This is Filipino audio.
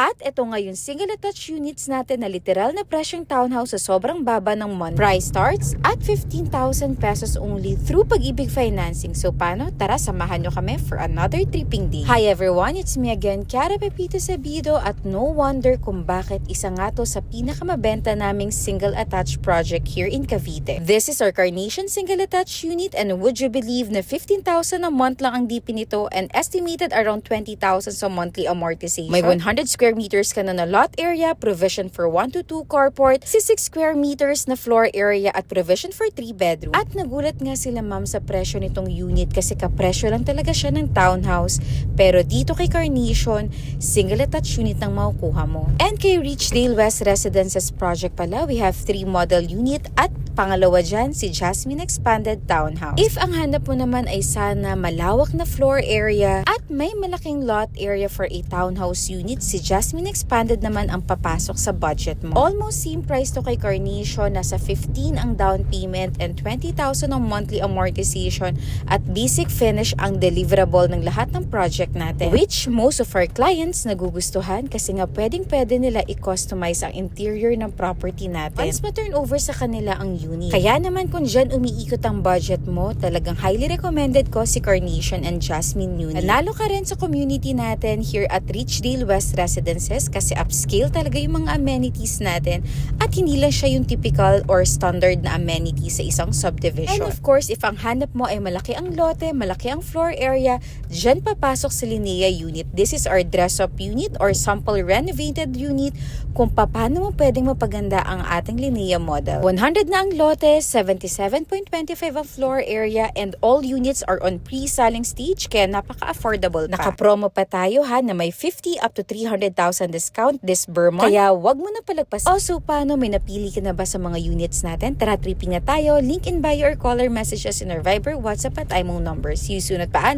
At ito ngayon, single attached units natin na literal na presyong townhouse sa sobrang baba ng month. Price starts at 15,000 pesos only through pag-ibig financing. So paano? Tara, samahan nyo kami for another tripping day. Hi everyone, it's me again, Kiara Pepito Sabido at no wonder kung bakit isa nga to sa pinakamabenta naming single attached project here in Cavite. This is our Carnation single attached unit and would you believe na 15,000 a month lang ang DP nito and estimated around 20,000 sa monthly amortization. May 100 square meters ka na na lot area, provision for 1 to 2 carport, 66 square meters na floor area at provision for 3 bedroom. At nagulat nga sila ma'am sa presyo nitong unit kasi kapresyo lang talaga siya ng townhouse. Pero dito kay Carnation, single attached unit ang makukuha mo. And kay Richdale West Residences Project pala, we have 3 model unit at pangalawa dyan si Jasmine Expanded Townhouse. If ang hanap mo naman ay sana malawak na floor area at may malaking lot area for a townhouse unit, si Jasmine Expanded naman ang papasok sa budget mo. Almost same price to kay Carnation, nasa 15 ang down payment and 20,000 ang monthly amortization at basic finish ang deliverable ng lahat ng project natin. Which most of our clients nagugustuhan kasi nga pwedeng pwede nila i-customize ang interior ng property natin. Once ma-turn over sa kanila ang unit. Kaya naman kung dyan umiikot ang budget mo, talagang highly recommended ko si Carnation and Jasmine Unit. Nanalo ka rin sa community natin here at Richdale West Residences kasi upscale talaga yung mga amenities natin at hindi lang siya yung typical or standard na amenities sa isang subdivision. And of course, if ang hanap mo ay malaki ang lote, malaki ang floor area, dyan papasok sa Linnea unit. This is our dress-up unit or sample renovated unit kung paano mo pwedeng mapaganda ang ating Linnea model. 100 na ang lote, 77.25 ang floor area, and all units are on pre-selling stage kaya napaka-affordable pa. Naka-promo pa tayo ha na may 50 up to 300,000 discount this Vermont. Kaya wag mo na palagpas. Also, paano may napili ka na ba sa mga units natin? Tara, tripping na tayo. Link in bio or caller messages in our Viber, WhatsApp at IMO numbers. See you soon at paalam.